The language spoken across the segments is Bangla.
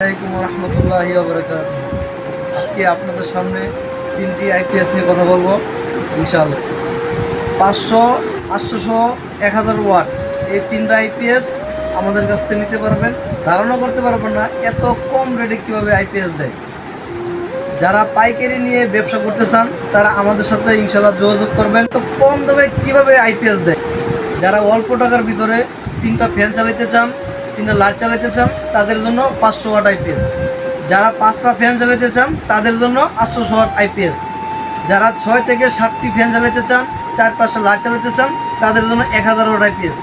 রহমতুল্লাহ আজকে আপনাদের সামনে তিনটি আইপিএস নিয়ে কথা বলব, ইনশাআল্লাহ। পাঁচশো আটশোশো এক হাজার ওয়াট এই তিনটা আইপিএস আমাদের কাছ থেকে নিতে পারবেন। ধারণা করতে পারবেন না এত কম রেটে কীভাবে আইপিএস দেয়। যারা পাইকারি নিয়ে ব্যবসা করতে চান, তারা আমাদের সাথে ইনশাল্লাহ যোগাযোগ করবেন। তো কম দামে কীভাবে আইপিএস দেয়? যারা অল্প টাকার ভিতরে তিনটা ফ্যান চালাইতে চান তিনটা লাইট চালাইতে চান, তাদের জন্য পাঁচশো ওয়াট আইপিএস যারা পাঁচটা ফ্যান চালাইতে চান, তাদের জন্য আটশোশো ওয়াট আইপিএস যারা ছয় থেকে সাতটি ফ্যান চালাইতে চান, চার পাঁচটা লাইট চালাইতে চান, তাদের জন্য এক হাজার ওয়াট আইপিএস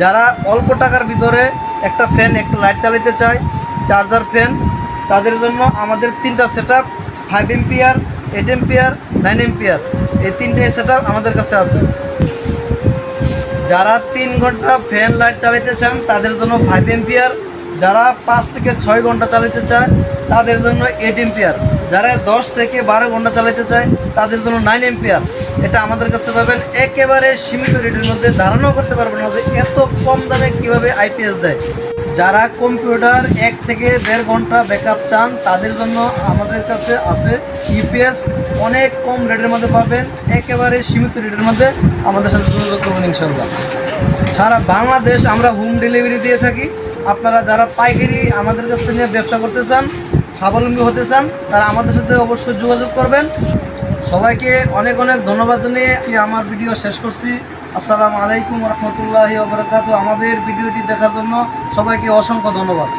যারা অল্প টাকার ভিতরে একটা ফ্যান, একটা লাইট চালাতে চায়, চার্জার ফ্যান, তাদের জন্য আমাদের তিনটা set up five ampere eight ampere nine ampere এই তিনটে সেট আমাদের কাছে আছে। যারা তিন ঘণ্টা ফ্যান লাইট চালাইতে চান, তাদের জন্য ফাইভ এম্পিয়ার যারা পাঁচ থেকে ছয় ঘণ্টা চালাইতে চায়, তাদের জন্য এইট এম্পিয়ার যারা দশ থেকে বারো ঘণ্টা চালাইতে চায়, তাদের জন্য নাইন এম্পিয়ার এটা আমাদের কাছে পাবেন। একেবারে সীমিত রেটের মধ্যে ধারণাও করতে পারবেন না যে এত কম দামে কীভাবে আইপিএস দেয়। যারা কম্পিউটার এক থেকে দেড় ঘণ্টা ব্যাকআপ চান, তাদের জন্য আমাদের কাছে আছে ইউপিএস অনেক কম রেটের মধ্যে পাবেন, একেবারে সীমিত রেটের মধ্যে আমাদের সাথে যোগাযোগ করবেন ইনশাল্লাহ সারা বাংলাদেশ আমরা হোম ডেলিভারি দিয়ে থাকি। আপনারা যারা পাইকারি আমাদের কাছ থেকে নিয়ে ব্যবসা করতে চান, স্বাবলম্বী হতে চান, তারা আমাদের সাথে অবশ্যই যোগাযোগ করবেন। সবাইকে অনেক অনেক ধন্যবাদ জানিয়ে আমি আমার ভিডিও শেষ করছি। আসসালামু আলাইকুম রহমতুল্লাহ বরকাত আমাদের ভিডিওটি দেখার জন্য সবাইকে অসংখ্য ধন্যবাদ।